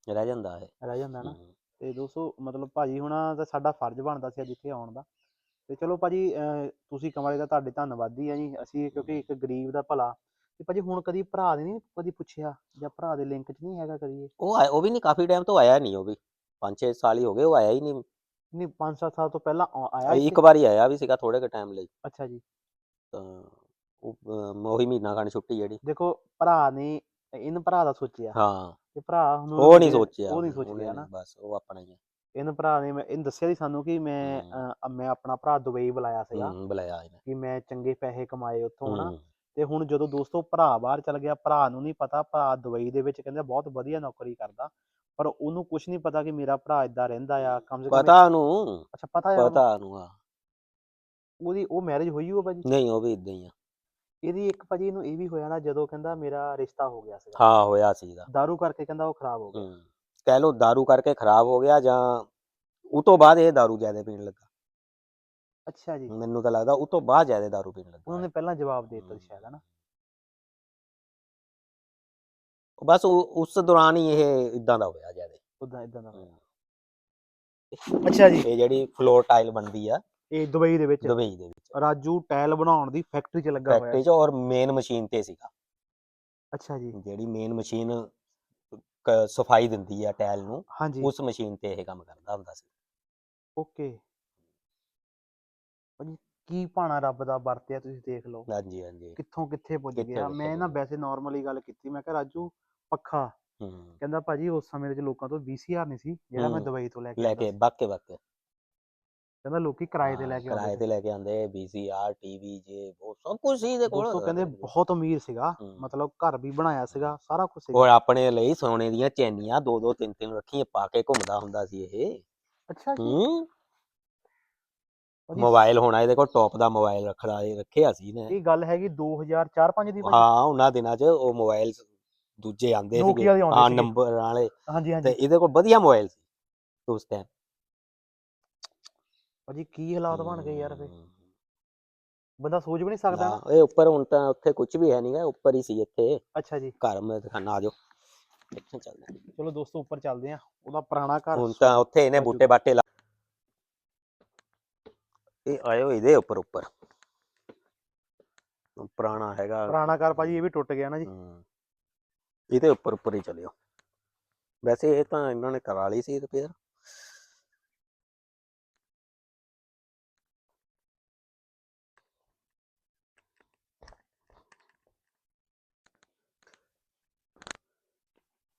ਰਹਿ ਜਾਂਦਾ ਹੈ ਰਹਿ ਜਾਂਦਾ ਨਾ। ਤੇ ਦੋਸਤੋ ਮਤਲਬ ਭਾਜੀ ਹੁਣਾਂ ਦਾ ਸਾਡਾ ਫਰਜ਼ ਬਣਦਾ ਸੀ ਅੱਜ ਇੱਥੇ ਆਉਣ ਦਾ। ਤੇ ਚਲੋ ਭਾਜੀ ਤੁਸੀਂ ਕਮਰੇ ਦਾ ਤੁਹਾਡੇ ਧੰਨਵਾਦੀ ਆ ਜੀ। ਅਸੀਂ ਕਿਉਂਕਿ ਇੱਕ ਗਰੀਬ ਦਾ ਭਲਾ ਤੇ ਭਾਜੀ ਹੁਣ ਕਦੀ ਭਰਾ ਦੇ ਨਹੀਂ ਕਦੀ ਪੁੱਛਿਆ ਜਾਂ ਭਰਾ ਦੇ ਲਿੰਕ 'ਚ ਨਹੀਂ ਹੈਗਾ ਕਦੀ ਇਹ? ਉਹ ਆਇਆ- ਉਹ ਵੀ ਨਹੀਂ ਕਾਫੀ ਟਾਈਮ ਤੋਂ ਆਇਆ ਨਹੀਂ ਉਹ ਵੀ। 5-6 ਸਾਲ ਹੀ ਹੋ ਗਏ ਉਹ ਆਇਆ ਹੀ ਨਹੀਂ ਨਹੀਂ 5-7 ਸਾਲ ਤੋਂ ਪਹਿਲਾਂ ਆ- ਆਇਆ ਇੱਕ? ਵਾਰੀ ਆਇਆ ਵੀ ਸੀਗਾ ਥੋੜੇ ਕੁ ਟਾਈਮ ਲਈ। ਅੱਛਾ ਜੀ। ਤਾਂ ਉਹ ਅਮ, ਉਹੀ ਮਹੀਨਾ ਖਾਣ ਛੁੱਟੀ ਜਿਹੜੀ। ਦੇਖੋ ਭਰਾ ਨੇ ਇਹਨ ਭਰਾ ਦਾ ਸੋਚਿਆ। ਹਾਂ। ਤੇ ਭਰਾ ਨੂੰ ਉਹ ਨਹੀਂ ਸੋਚਿਆ ਉਹ ਨਹੀਂ ਉਹਨੇ ਸੋਚਿਆ ਨਾ ਬਸ ਉਹ ਆਪਣਾ ਹੀ ਇਹਨ ਭਰਾ ਨੇ ਮੈਂ ਇਹਨੂੰ ਦੱਸਿਆ ਸੀ ਸਾਨੂੰ ਕਿ ਮੈਂ ਹਮ। ਅਹ, ਮੈਂ ਆਪਣਾ ਭਰਾ ਦੁਬਈ ਬੁਲਾਇਆ ਸੀਗਾ ਬੁਲਾਇਆ ਇਹਨੇ। ਕਿ ਮੈਂ ਚੰਗੇ ਪੈਸੇ ਕਮਾਏ ਉੱਥੋਂ ਨਾ ਤੇ ਹੁਣ ਜਦੋਂ ਦੋਸਤੋ ਭਰਾ ਬਾਹਰ ਚਲ ਗਿਆ ਭਰਾ ਨੂੰ ਨਹੀਂ ਪਤਾ ਭਰਾ ਦੁਬਈ ਦੇ ਵਿੱਚ ਕਹਿੰਦੇ ਬਹੁਤ ਵਧੀਆ ਨੌਕਰੀ ਕਰਦਾ ਪਰ ਉਹਨੂੰ ਕੁਝ ਨਹੀਂ ਪਤਾ ਕਿ ਮੇਰਾ ਭਰਾ ਇਦਾਂ ਰਹਿੰਦਾ ਆ ਕਮ ਸੇ ਕਮ ਪਤਾ ਉਹਨੂੰ ਅੱਛਾ ਪਤਾ ਆ ਉਹਨੂੰ? ਪਤਾ ਉਹਨੂੰ ਹਾਂ ਉਹਦੀ ਉਹ ਮੈਰਿਜ ਹੋਈ ਉਹ ਭਾਜੀ ਨਹੀਂ ਉਹ ਵੀ ਇਦਾਂ ਹੀ ਆ ਇਹਦੀ ਇੱਕ ਭਾਜੀ ਇਹਨੂੰ ਇਹ ਵੀ ਹੋਇਆ ਨਾ ਜਦੋਂ ਕਹਿੰਦਾ ਮੇਰਾ ਰਿਸ਼ਤਾ ਹੋ ਗਿਆ ਸੀਗਾ ਹਾਂ ਹੋਇਆ ਸੀਗਾ ਦਾਰੂ ਕਰਕੇ ਕਹਿੰਦਾ ਉਹ ਖਰਾਬ ਹੋ ਗਿਆ ਹੂੰ ਕਹਿ ਲੋ दारू ਕਰਕੇ ਖਰਾਬ ਹੋ ਗਿਆ ਜਾਂ ਉਹ ਤੋਂ ਬਾਅਦ ਇਹ दारू ਜ਼ਿਆਦਾ ਪੀਣ ਲੱਗਾ ਅੱਛਾ ਜੀ। ਮੈਨੂੰ ਤਾਂ ਲੱਗਦਾ ਉਹ ਤੋਂ ਬਾਅਦ ਜ਼ਿਆਦਾ दारू ਪੀਣ ਲੱਗਾ ਉਹਨਾਂ ਨੇ ਪਹਿਲਾਂ ਜਵਾਬ ਦੇ ਦਿੱਤਾ ਸੀ। ਸ਼ਾਇਦ ਹਨਾ ਬਸ ਉਹ- ਉਸ ਦੌਰਾਨ ਹੀ ਇਹ ਇਦਾਂ ਦਾ ਹੋਇਆ ਜ਼ਿਆਦਾ। ਉਦਾਂ ਇਦਾਂ ਦਾ। ਅੱਛਾ ਜੀ। ਇਹ ਜਿਹੜੀ ਫਲੋਰ ਟਾਈਲ ਬਣਦੀ ਆ। ਇਹ ਦੁਬਈ ਦੇ ਵਿੱਚ। ਦੁਬਈ ਦੇ ਵਿੱਚ। ਰਾਜੂ ਟਾਇਲ ਬਣਾਉਣ ਦੀ ਫੈਕਟਰੀ 'ਚ ਲੱਗਾ ਹੋਇਆ। ਫੈਕਟਰੀ 'ਚ ਔਰ ਮੇਨ ਮਸ਼ੀਨ ਤੇ ਸੀਗਾ। ਅੱਛਾ ਜੀ। ਜਿਹੜੀ ਮੇਨ ਮਸ਼ੀਨ ਸਫ਼ਾਈ ਦਿੰਦੀ ਆ ਟਾਇਲ ਨੂੰ ਹਾਂਜੀ। ਉਸ ਮਸ਼ੀਨ ਤੇ ਇਹ ਕੰਮ ਕਰਦਾ ਹੁੰਦਾ ਸੀ। ਓਕੇ ਭਾਜੀ ਕੀ ਭਾਣਾ ਰੱਬ ਦਾ ਵਰਤਿਆ ਤੁਸੀਂ ਦੇਖ ਲਓ। ਹਾਂਜੀ ਹਾਂਜੀ। ਕਿੱਥੋਂ ਕਿੱਥੇ ਪੁੱਜ ਕਿੱਥੇ ਗਿਆ ਮੈਂ ਨਾ ਵੈਸੇ ਨਾਰਮਲੀ ਗੱਲ ਕੀਤੀ ਮੈਂ ਕਿਹਾ ਰਾਜੂ ਪੱਖਾ। ਹੂੰ। ਕਹਿੰਦਾ ਭਾਜੀ ਉਸ ਸਮੇਂ ਦੇ ਵਿੱਚ ਲੋਕਾਂ ਤੋਂ VCR ਨਹੀਂ ਸੀ ਜਿਹੜਾ ਮੈਂ ਦੁਬਈ ਤੋਂ ਲੈ ਕੇ ਲੈ ਆਉਂਦਾ ਕੇ ਸੀ। ਬਾਕੇ ਬਾਕੇ ਕਹਿੰਦਾ ਲੋਕੀ ਕਿਰਾਏ ਤੇ ਲੈ ਕੇ ਕਿਰਾਏ ਆਉਂਦੇ ਤੇ ਸੀ। ਲੈ ਕੇ ਆਉਂਦੇ ਵੀਸੀਆਰ ਟੀਵੀ ਜੇ ਉਹ ਸਭ ਕੁਝ ਸੀ ਇਹਦੇ ਕੋਲ। ਦੋਸਤੋ ਕਹਿੰਦੇ ਬਹੁਤ ਅਮੀਰ ਸੀਗਾ। ਮਤਲਬ ਘਰ ਵੀ ਬਣਾਇਆ ਸੀਗਾ ਸਾਰਾ ਕੁਝ ਸੀਗਾ। ਔਰ ਆਪਣੇ ਲਈ ਸੋਨੇ ਦੀਆਂ ਚੈਨੀਆਂ ਦੋ ਦੋ ਤਿੰਨ ਤਿੰਨ ਰੱਖੀਆਂ ਪਾ ਕੇ ਘੁੰਮਦਾ ਹੁੰਦਾ ਸੀ ਇਹ। ਅੱਛਾ ਜੀ। ਹੂੰ। ਮੋਬਾਈਲ ਹੋਣਾ ਇਹਦੇ ਕੋਲ ਟੌਪ ਦਾ ਮੋਬਾਈਲ ਰੱਖਦਾ ਇਹ ਰੱਖਿਆ ਸੀ ਨੇ ਇਹ ਗੱਲ ਹੈਗੀ 2004-5 ਦੀ ਹਾਂ ਉਹਨਾਂ ਦਿਨਾਂ 'ਚ ਉਹ ਮੋਬਾਈਲ ਦੂਜੇ ਆਂਦੇ ਸੀਗੇ। ਹਾਂ। ਨੰਬਰ ਵਾਲੇ। ਹਾਂਜੀ ਤੇ ਹਾਂਜੀ ਇਹਦੇ ਕੋਲ ਵਧੀਆ ਮੋਬਾਈਲ ਸੀ ਉਸ ਟਾਈਮ ਭਾਜੀ ਕੀ ਹਾਲਾਤ ਬਣ ਗਏ ਯਾਰ ਫੇ ਬੰਦਾ ਸੋਚ ਵੀ ਨਹੀਂ ਸਕਦਾ ਇਹ ਉੱਪਰ ਹੁਣ ਤਾਂ ਉੱਥੇ ਕੁਝ ਵੀ ਹੈ ਨਹੀਂਗਾ ਉੱਪਰ ਹੀ ਸੀ ਇੱਥੇ। ਅੱਛਾ ਜੀ। ਘਰ ਮੈਂ ਦਿਖਾਣਾ ਆ ਜਾਓ। ਇੱਥੇ ਚੱਲਦੇ। ਚਲੋ ਦੋਸਤੋ ਉੱਪਰ ਚੱਲਦੇ ਆ। ਉਹਦਾ ਪੁਰਾਣਾ ਘਰ ਹੁਣ ਤਾਂ ਉੱਥੇ ਇਹਨੇ ਬੂਟੇ ਬਾਟੇ ਇਹ ਆਇਓ ਇਹਦੇ ਉੱਪਰ ਉੱਪਰ। ਪੁਰਾਣਾ ਹੈਗਾ। ਪੁਰਾਣਾ ਘਰ ਭਾਜੀ ਇਹ ਵੀ ਟੁੱਟ ਗਿਆ ਨਾ ਜੀ। ਇਹਦੇ ਉੱਪਰ ਉੱਪਰ ਹੀ ਚਲਿਓ। ਵੈਸੇ ਇਹ ਤਾਂ ਇਹਨਾਂ ਨੇ ਕਰਾ ਲਈ ਸੀ ਰਿਪੇਅਰ।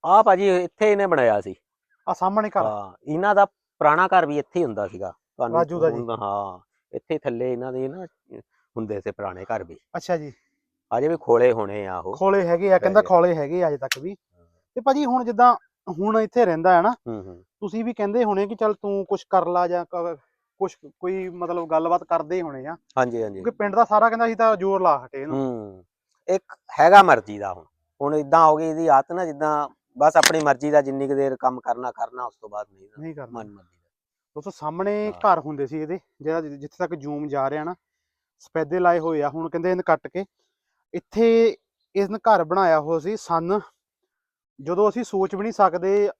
ਆ ਭਾਜੀ ਇੱਥੇ ਇਹਨੇ ਬਣਾਇਆ ਸੀ। ਆ ਸਾਹਮਣੇ ਘਰ। ਇਹਨਾਂ ਦਾ ਪੁਰਾਣਾ ਘਰ ਵੀ ਇੱਥੇ ਹੀ ਹੁੰਦਾ ਸੀਗਾ। ਰਾਜੂ ਹਾਂ। ਇੱਥੇ ਥੱਲੇ ਇਹਨਾਂ ਦੇ ਨਾ ਹੁੰਦੇ ਸੀ ਪੁਰਾਣੇ ਘਰ ਵੀ। ਅੱਛਾ ਜੀ। ਅਜੇ ਵੀ ਖੋਲੇ ਹੋਣੇ ਆ ਉਹ। ਖੋਲੇ ਹੈਗੇ ਆ ਕਹਿੰਦਾ। ਖੋਲੇ ਹੈਗੇ ਆ ਅਜੇ ਤੱਕ ਵੀ। ਤੇ ਭਾਜੀ ਹੁਣ ਜਿੱਦਾਂ ਹੁਣ ਇੱਥੇ ਰਹਿੰਦਾ ਹੈ ਨਾ ਤੁਸੀਂ ਵੀ ਕਹਿੰਦੇ ਹੋਣੇ ਕਿ ਚੱਲ ਤੂੰ ਕੁਝ ਕਰ ਲਾ ਜਾਂ ਕੁਝ ਕੋਈ ਮਤਲਬ ਗੱਲਬਾਤ ਕਰਦੇ ਹੀ ਹੋਣੇ ਆ। ਹਾਂਜੀ ਹਾਂਜੀ। ਕਿਉਂਕਿ ਪਿੰਡ ਦਾ ਸਾਰਾ ਕਹਿੰਦਾ ਸੀ ਤਾਂ ਜ਼ੋਰ ਲਾ ਹਟੇ ਇਹਨੂੰ। ਇੱਕ ਹੈਗਾ ਮਰਜ਼ੀ ਦਾ ਹੁਣ। ਹੁਣ ਇਦਾਂ ਹੋ ਗਈ ਇਹਦੀ ਆਦਤ ਨਾ ਜਿੱਦਾਂ ਬਸ ਆਪਣੀ ਮਰਜ਼ੀ ਦਾ ਜਿੰਨੀ ਕੁ ਦੇਰ ਕੰਮ ਕਰਨਾ ਕਰਨਾ ਉਸ ਤੋਂ ਬਾਅਦ ਨਹੀਂ ਨਾ, ਨਹੀਂ ਕਰਨਾ। ਮਨ ਮਰਜ਼ੀ ਦੋਸਤੋ ਸਾਹਮਣੇ। ਘਰ ਹੁੰਦੇ ਸੀ ਇਹਦੇ ਜਿਹੜਾ ਜਿੱਥੇ ਤੱਕ ਜ਼ੂਮ ਜਾ ਰਿਹਾ ਨਾ ਸਪੈਦੇ ਲਾਏ ਹੋਏ ਆ ਹੁਣ ਕਹਿੰਦੇ ਇਹਨੇ ਕੱਟ ਕੇ। ਇੱਥੇ ਇਸਨ ਘਰ ਬਣਾਇਆ ਹੋਇਆ ਸੀ ਸਨ। ਜਦੋਂ ਅਸੀਂ ਸੋਚ ਵੀ ਨਹੀਂ ਸਕਦੇ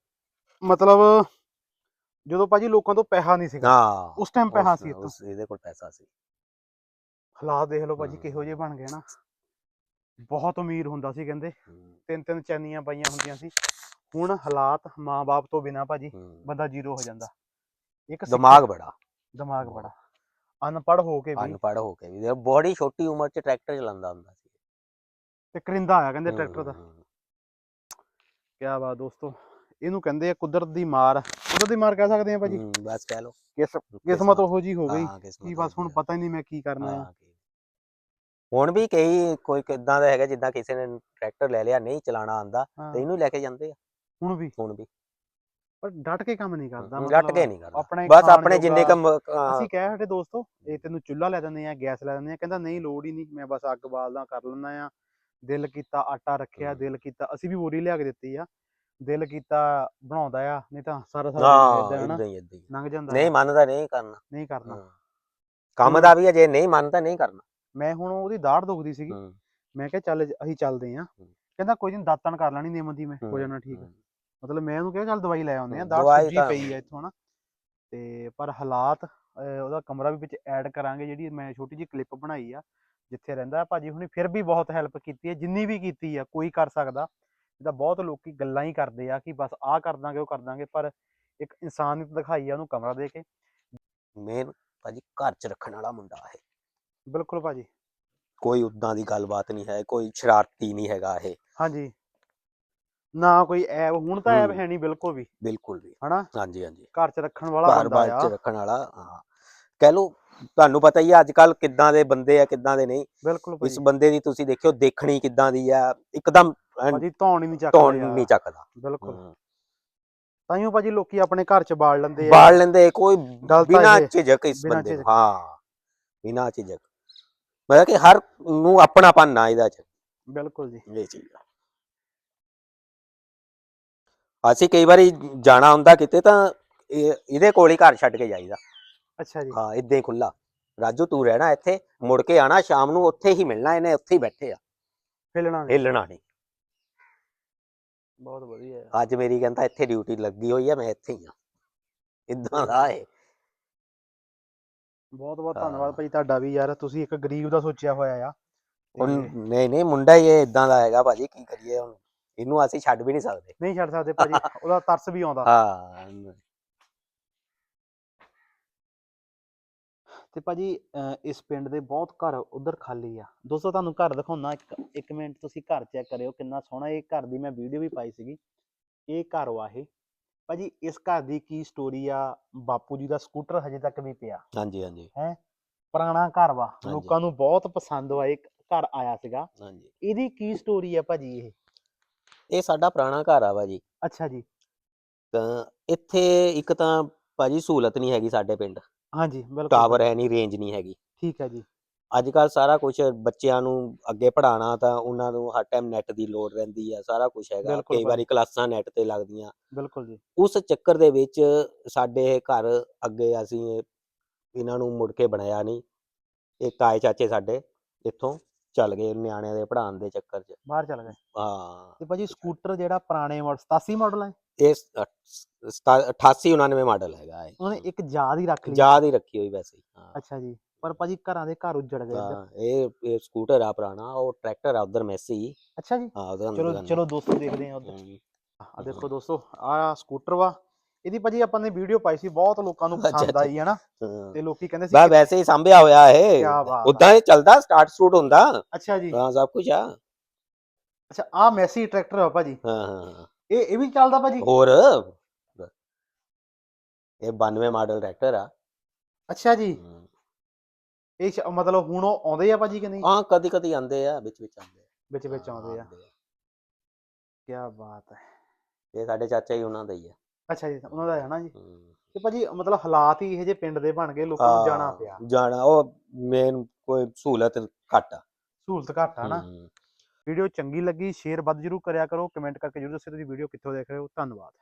ਮਤਲਬ ਜਦੋਂ ਭਾਜੀ ਲੋਕਾਂ ਤੋਂ ਪੈਸਾ ਨਹੀਂ ਸੀਗਾ ਹਾਂ ਉਸ ਟਾਈਮ ਪੈਸਾ ਸੀ ਇਹਦੇ ਕੋਲ ਪੈਸਾ ਸੀ। ਹਾਲਾਤ ਦੇਖ ਲਓ ਭਾਜੀ। ਕਿਹੋ ਜਿਹੇ ਬਣ ਗਏ ਨਾ। ਬਹੁਤ ਅਮੀਰ ਹੁੰਦਾ ਸੀ ਕਹਿੰਦੇ ਤਿੰਨ ਤਿੰਨ ਚੈਨੀਆਂ ਪਈਆਂ ਹੁੰਦੀਆਂ ਸੀ। ਹੁਣ ਹਾਲਾਤ ਮਾਂ-ਬਾਪ ਤੋਂ ਬਿਨਾ ਭਾਜੀ। ਬੰਦਾ ਜ਼ੀਰੋ ਹੋ ਜਾਂਦਾ। ਇੱਕ ਦਿਮਾਗ ਬੜਾ। ਦਿਮਾਗ ਬੜਾ। ਅਨਪੜ੍ਹ ਹੋ ਕੇ ਵੀ। ਅਨਪੜ੍ਹ ਹੋ ਕੇ ਵੀ। ਬੜੀ ਛੋਟੀ ਉਮਰ 'ਚ ਟਰੈਕਟਰ ਚਲਾਉਂਦਾ ਹੁੰਦਾ ਸੀ। ਤੇ ਕਰਿੰਦਾ ਆਇਆ ਕਹਿੰਦੇ ਟਰੈਕਟਰ ਦਾ। ਹੂੰ, ਕਿਆ ਬਾਤ ਦੋਸਤੋ। ਇਹਨੂੰ ਕਹਿੰਦੇ ਆ ਕੁਦਰਤ ਦੀ ਮਾਰ। ਕੁਦਰਤ ਦੀ ਮਾਰ ਕਹਿ ਸਕਦੇ ਆ ਭਾਜੀ? ਬਸ ਕਹਿ ਲਓ। ਕਿਸ ਕਿਸਮਤ ਉਹੋ ਜੀ ਹੋ ਗਈ। ਕੀ ਬਸ ਹੁਣ। ਪਤਾ ਹੀ ਨਹੀਂ ਮੈਂ ਕੀ ਕਰਨਾ ਆ। ਹੁਣ ਵੀ ਕਈ ਕੋਈ ਕਿਦਾਂ ਦਾ ਹੈਗਾ ਜਿੱਦਾਂ ਕਿਸੇ ਨੇ ਟਰੈਕਟਰ ਲੈ ਲਿਆ ਨਹੀਂ ਚਲਾਣਾ ਆਂਦਾ ਹਾਂ, ਤੇ ਇਹਨੂੰ ਲੈ ਕੇ ਜਾਂਦੇ ਆ। ਹੁਣ ਵੀ। ਹੁਣ ਵੀ। ਪਰ ਡਟ ਕੇ ਕੰਮ ਨਹੀਂ ਕਰਦਾ ਡਟ ਕੇ ਨਹੀਂ ਕਰਦਾ। ਆਪਣੇ ਬਸ ਆਪਣੇ ਜਿੰਨੇ ਕੰਮ ਅਸੀਂ ਕਹਿ ਹਟੇ ਦੋਸਤੋ ਇਹ ਤੈਨੂੰ ਚੁੱਲ੍ਹਾ ਲੈ ਦਿੰਦੇ ਆ ਗੈਸ ਲੈ ਦਿੰਦੇ ਆ ਕਹਿੰਦਾ ਨਹੀਂ ਲੋੜ ਹੀ ਨਹੀਂ ਮੈਂ ਬਸ ਅੱਗ ਬਾਲਦਾ ਕਰ ਲੈਂਦਾ ਆ। ਦਿਲ ਕੀਤਾ ਆਟਾ ਰੱਖਿਆ। ਦਿਲ ਕੀਤਾ ਅਸੀਂ ਵੀ ਬੋਰੀ ਲਿਆ ਕੇ ਦਿੱਤੀ ਆ। ਦਿਲ ਕੀਤਾ ਬਣਾਉਂਦਾ ਆ ਨਹੀਂ ਤਾਂ ਸਾਰਾ ਸਾਰਾ ਦਿਨ ਇਦਾਂ ਹੀ ਇਦਾਂ ਹੀ। ਲੰਘ ਜਾਂਦਾ ਨਹੀਂ ਮੰਨਦਾ ਨਹੀਂ ਕਰਨਾ। ਨਹੀਂ ਕਰਨਾ। ਕੰਮ ਦਾ ਵੀ ਹੈ ਜੇ ਨਹੀਂ ਮੰਨਦਾ ਨਹੀਂ ਕਰਨਾ। ਮੈਂ ਹੁਣ ਉਹਦੀ ਦਾੜ ਦੁਖਦੀ ਸੀਗੀ। ਮੈਂ ਕਿਹਾ ਚੱਲ ਅਸੀਂ ਚੱਲਦੇ ਆਂ। ਕਹਿੰਦਾ ਕੋਈ ਨਹੀਂ ਦਾਤਣ ਕਰ ਲੈਣੀ ਨਿੰਮ ਦੀ ਮੈਂ ਹੋ ਹੂੰ, ਜਾਣਾ ਠੀਕ। ਹੂੰ। ਮਤਲਬ ਮੈਂ ਉਹਨੂੰ ਕਿਹਾ ਚੱਲ ਦਵਾਈ ਲੈ ਆਉਂਦੇ ਆ ਦਾੜ ਦਵਾਈ ਸੁੱਜੀ ਤਾਂ- ਪਈ ਆ ਇੱਥੋਂ ਨਾ ਤੇ ਪਰ ਹਾਲਾਤ ਅਹ ਉਹਦਾ ਕਮਰਾ ਵੀ ਵਿੱਚ ਐਡ ਕਰਾਂਗੇ ਜਿਹੜੀ ਮੈਂ ਛੋਟੀ ਜਿਹੀ ਕਲਿੱਪ ਬਣਾਈ ਆ ਜਿੱਥੇ ਰਹਿੰਦਾ ਭਾਜੀ ਹੁਣੀ ਫਿਰ ਵੀ ਬਹੁਤ ਹੈਲਪ ਕੀਤੀ ਹੈ ਜਿੰਨੀ ਵੀ ਕੀਤੀ ਆ ਕੋਈ ਕਰ ਸਕਦਾ। ਇਹਦਾ ਬਹੁਤ ਲੋਕੀ ਗੱਲਾਂ ਹੀ ਕਰਦੇ ਆ ਕਿ ਬਸ ਆਹ ਕਰ ਦਾਂਗੇ ਉਹ ਕਰ ਦਾਂਗੇ ਪਰ ਇੱਕ ਇਨਸਾਨੀਅਤ ਦਿਖਾਈ ਆ ਉਹਨੂੰ ਕਮਰਾ ਦੇ ਕੇ। ਮੇਨ ਭਾਜੀ ਘਰ 'ਚ ਰੱਖਣ ਵਾਲਾ ਮੁੰਡਾ ਹੈ ਬਿਲਕੁਲ ਭਾਜੀ। ਕੋਈ ਉਦਾਂ ਦੀ ਗੱਲਬਾਤ ਨਹੀਂ ਹੈ ਕੋਈ ਸ਼ਰਾਰਤੀ ਨਹੀਂ ਹੈਗਾ ਇਹ। ਹਾਂਜੀ। ਨਾ ਕੋਈ ਐਬ ਹੁਣ ਤਾਂ ਐਬ। ਹੈ। ਨਹੀਂ ਬਿਲਕੁਲ ਵੀ। ਬਿਲਕੁਲ ਵੀ। ਹਨਾ? ਹਾਂਜੀ ਹਾਂਜੀ। ਘਰ 'ਚ ਰੱਖਣ ਵਾਲਾ ਘਰ ਬੰਦਾ ਆ ਚ ਰੱਖਣ ਵਾਲਾ ਹਾਂ। ਕਹਿ ਲਓ ਤੁਹਾਨੂੰ ਪਤਾ ਹੀ ਆ ਅੱਜ ਕੱਲ ਕਿੱਦਾਂ ਦੇ ਬੰਦੇ ਆ ਕਿੱਦਾਂ ਦੇ ਨਹੀਂ। ਬਿਲਕੁਲ ਇਸ ਬੰਦੇ ਦੀ ਤੁਸੀਂ ਦੇਖਿਓ ਦੇਖਣੀ ਕਿੱਦਾਂ ਦੀ ਆ। ਇੱਕਦਮ ਭਾਜੀ ਧੌਣ ਹੀ ਨਹੀਂ ਚੱਕਦਾ ਧੌਣ। ਨਹੀਂ ਚੱਕਦਾ। ਬਿਲਕੁਲ। ਤਾਈਓ ਭਾਜੀ ਲੋਕੀ ਆਪਣੇ ਘਰ 'ਚ ਬਾਲ ਲੈਂਦੇ ਆ। ਬਾਲ ਲੈਂਦੇ ਕੋਈ ਬਿਨਾ ਝਿਜਕ ਇਸ ਬੰਦੇ। ਹਾਂ। ਬਿਨਾ ਝਿਜਕ। ਮਤਲਬ ਕਿ ਹਰ ਨੂੰ ਆਪਣਾਪਨ ਨਾ ਇਹਦਾ ਚ। ਬਿਲਕੁਲ ਜੀ। ਇਹ ਚੀਜ਼ ਆ। ਅਸੀਂ ਕਈ ਵਾਰੀ ਜਾਣਾ ਹੁੰਦਾ ਕਿਤੇ ਤਾਂ ਇਹ- ਇਹਦੇ ਕੋਲ ਹੀ ਘਰ ਛੱਡ ਕੇ ਜਾਈਦਾ। ਅੱਛਾ ਜੀ। ਹਾਂ ਇਦਾਂ ਹੀ ਖੁੱਲਾ ਰਾਜੂ ਤੂੰ ਰਹਿਣਾ ਇੱਥੇ ਮੁੜ ਕੇ ਆਣਾ ਸ਼ਾਮ ਨੂੰ ਉੱਥੇ ਹੀ ਮਿਲਣਾ ਇਹਨੇ ਉੱਥੇ ਹੀ ਬੈਠੇ ਆ। ਹਿਲਣਾ ਨੀ। ਹਿੱਲਣਾ ਨਹੀਂ। ਬਹੁਤ ਵਧੀਆ ਹੈ। ਅੱਜ ਮੇਰੀ ਕਹਿੰਦਾ ਇੱਥੇ ਡਿਊਟੀ ਲੱਗੀ ਹੋਈ ਆ ਮੈਂ ਇੱਥੇ ਹੀ ਆ। ਇਦਾਂ ਦਾ ਹੈ ਬਹੁਤ ਬਹੁਤ ਹਾਂ। ਧੰਨਵਾਦ ਭਾਜੀ ਤੁਹਾਡਾ ਵੀ ਯਾਰ ਤੁਸੀਂ ਇੱਕ ਗਰੀਬ ਦਾ ਸੋਚਿਆ ਹੋਇਆ ਆ। ਹੁਣ ਨਹੀਂ ਨਹੀਂ ਮੁੰਡਾ ਹੀ ਇਹ ਇਦਾਂ ਦਾ ਹੈਗਾ ਭਾਜੀ ਕੀ ਕਰੀਏ ਹੁਣ? ਇਹਨੂੰ ਅਸੀਂ ਛੱਡ ਵੀ ਨਹੀਂ ਸਕਦੇ। ਨਹੀਂ ਛੱਡ ਸਕਦੇ ਭਾਜੀ *laughs* ਉਹਦਾ ਤਰਸ ਵੀ ਆਉਂਦਾ। ਹਾਂ। ਤੇ ਭਾਜੀ ਅਹ ਇਸ ਪਿੰਡ ਦੇ ਬਹੁਤ ਘਰ ਉਧਰ ਖਾਲੀ ਆ। ਦੋਸਤੋ ਤੁਹਾਨੂੰ ਘਰ ਦਿਖਾਉਣਾ ਇੱਕ ਇੱਕ ਮਿੰਟ ਤੁਸੀਂ ਘਰ ਚੈੱਕ ਕਰਿਓ ਕਿੰਨਾ ਸੋਹਣਾ ਇਹ ਘਰ ਦੀ ਮੈਂ ਵੀਡੀਓ ਵੀ ਪਾਈ ਸੀਗੀ। ਇਹ ਘਰ ਵਾ ਇਹ। ਭਾਜੀ ਇਸ ਘਰ ਦੀ ਕੀ ਸਟੋਰੀ ਆ? ਬਾਪੂ ਜੀ ਦਾ ਸਕੂਟਰ ਹਜੇ ਤੱਕ ਵੀ ਪਿਆ। ਹਾਂਜੀ ਹਾਂਜੀ। ਪੁਰਾਣਾ ਘਰ ਵਾ। ਹਾਂਜੀ। ਲੋਕਾਂ ਨੂੰ ਬਹੁਤ ਪਸੰਦ ਆਇਆ ਇੱਕ ਘਰ ਆਇਆ ਸੀਗਾ। ਹਾਂਜੀ। ਇਹਦੀ ਕੀ ਸਟੋਰੀ ਆ ਭਾਜੀ ਇਹ? ਇਹ ਸਾਡਾ ਪੁਰਾਣਾ ਘਰ ਆ ਭਾਜੀ ਅੱਛਾ ਜੀ। ਤਾਂ ਇੱਥੇ ਇੱਕ ਤਾਂ ਭਾਜੀ ਸਹੂਲਤ ਨਹੀਂ ਹੈਗੀ ਸਾਡੇ ਪਿੰਡ। ਹਾਂਜੀ ਬਿਲਕੁਲ ਟਾਵਰ ਹੈ ਨਹੀਂ ਰੇਂਜ ਨਹੀਂ ਹੈਗੀ। ਠੀਕ ਹੈ ਜੀ। ਅੱਜ ਕੱਲ ਸਾਰਾ ਕੁਝ ਬੱਚਿਆਂ ਨੂੰ ਅੱਗੇ ਪੜਾਉਣਾ ਤਾਂ ਉਹਨਾਂ ਨੂੰ ਹਰ ਟਾਈਮ ਨੈਟ ਦੀ ਲੋੜ ਰਹਿੰਦੀ ਆ ਸਾਰਾ ਕੁਝ ਹੈਗਾ। ਕਈ। ਵਾਰੀ ਕਲਾਸਾਂ ਨੈਟ ਤੇ ਲੱਗਦੀਆਂ। ਬਿਲਕੁਲ ਜੀ। ਉਸ ਚੱਕਰ ਦੇ ਵਿੱਚ ਸਾਡੇ ਘਰ ਅੱਗੇ ਅਸੀਂ ਇਹ- ਇਹਨਾਂ ਨੂੰ ਮੁੜ ਕੇ ਬਣਾਇਆ ਨਹੀਂ। ਇਹ ਤਾਏ ਚਾਚੇ ਸਾਡੇ ਇੱਥੋਂ। ਚੱਲ ਗਏ ਨਿਆਣਿਆਂ ਦੇ ਪੜਾਉਣ ਦੇ ਚੱਕਰ 'ਚ। ਬਾਹਰ ਚਲ ਗਏ। ਹਾਂ। ਤੇ ਭਾਜੀ ਸਕੂਟਰ ਜਿਹੜਾ ਪੁਰਾਣੇ ਮਾਡਲ 87 ਮਾਡਲ ਹੈ ਇਹ? 88 99 ਮਾਡਲ ਹੈਗਾ ਇਹ। ਉਹਨੇ ਇੱਕ ਯਾਦ ਹੀ ਰੱਖ ਲਈ। ਯਾਦ ਹੀ ਰੱਖੀ ਹੋਈ ਵੈਸੇ ਹੀ, ਹਾਂ। ਅੱਛਾ ਜੀ। ਪਰ ਭਾਜੀ ਘਰਾਂ ਦੇ ਘਰ ਉੱਜੜ ਗਏ ਇੱਧਰ। ਤਾਂ ਇਹ ਇਹ ਸਕੂਟਰ ਆ ਪੁਰਾਣਾ ਉਹ ਟਰੈਕਟਰ ਆ ਉਧਰ ਮੈਸੀ ਅੱਛਾ ਜੀ। ਹਾਂ ਉਹਦਾ ਚਲੋ ਚਲੋ ਦੋਸਤੋ ਦੇਖਦੇ ਹਾਂ ਉੱਧਰ। ਆ ਦੇਖੋ ਦੋਸਤੋ ਆ ਸਕੂਟਰ ਵਾ। ਇਹਦੀ ਭਾਜੀ ਆਪਾਂ ਨੇ ਵੀਡੀਓ ਪਾਈ ਸੀ ਬਹੁਤ ਲੋਕਾਂ ਨੂੰ ਪਸੰਦ। ਆਈ ਹੈ ਨਾ। ਤੇ ਲੋਕੀ ਕਹਿੰਦੇ ਸੀ ਕਿ- ਵੈਸੇ ਹੀ ਸੰਭਿਆ ਹੋਇਆ ਇਹ। ਉਦਾਂ ਇਹ ਚੱਲਦਾ ਸਟਾਰਟ ਸਟੂਟ ਹੁੰਦਾ। ਅੱਛਾ ਜੀ। ਹਾਂ ਸਭ ਕੁਝ ਆ। ਅੱਛਾ ਆ ਮੈਸੀ ਟਰੈਕਟਰ ਆ ਭਾਜੀ। ਹਾਂ ਹਾਂ ਇਹ ਇਹ ਵੀ ਚੱਲਦਾ ਭਾਜੀ? ਹੋਰ? ਇਹ 92 ਮਾਡਲ ਟਰੈਕਟਰ ਆ। ਅੱਛਾ ਜੀ। ਇਹ ਮਤਲਬ ਹੁਣ ਉਹ ਆਉਂਦੇ ਆ ਭਾਜੀ ਕਿ ਨਹੀਂ? ਹਾਂ ਕਦੀ ਕਦੀ ਆਉਂਦੇ ਆ ਵਿੱਚ ਵਿੱਚ ਆਉਂਦੇ ਆ। ਵਿੱਚ ਵਿੱਚ ਆਉਂਦੇ ਆ। ਕੀ ਬਾਤ ਹੈ। ਇਹ ਸਾਡੇ ਚਾਚਾ ਹੀ ਉਹਨਾਂ ਦਾ ਹੀ ਆ। ਅੱਛਾ ਜੀ ਉਹਨਾਂ ਦਾ ਹੈ ਨਾ ਜੀ। ਤੇ ਭਾਜੀ ਮਤਲਬ ਹਾਲਾਤ ਹੀ ਇਹੋ ਜਿਹੇ ਪਿੰਡ ਦੇ ਬਣ ਗਏ ਲੋਕਾਂ ਨੂੰ ਜਾਣਾ ਪਿਆ। ਜਾਣਾ ਉਹ ਮੇਨ ਕੋਈ ਸਹੂਲਤ ਘੱਟ ਆ। ਸਹੂਲਤ ਘੱਟ ਆ ਨਾ। ਵੀਡੀਓ ਚੰਗੀ ਲੱਗੀ ਸ਼ੇਅਰ ਵੱਧ ਜਰੂਰ ਕਰਿਆ ਕਰੋ ਕਮੈਂਟ ਕਰਕੇ ਜਰੂਰ ਦੱਸਿਓ ਤੁਸੀਂ ਵੀਡੀਓ ਕਿੱਥੋਂ ਦੇਖ ਰਹੇ ਹੋ। ਧੰਨਵਾਦ।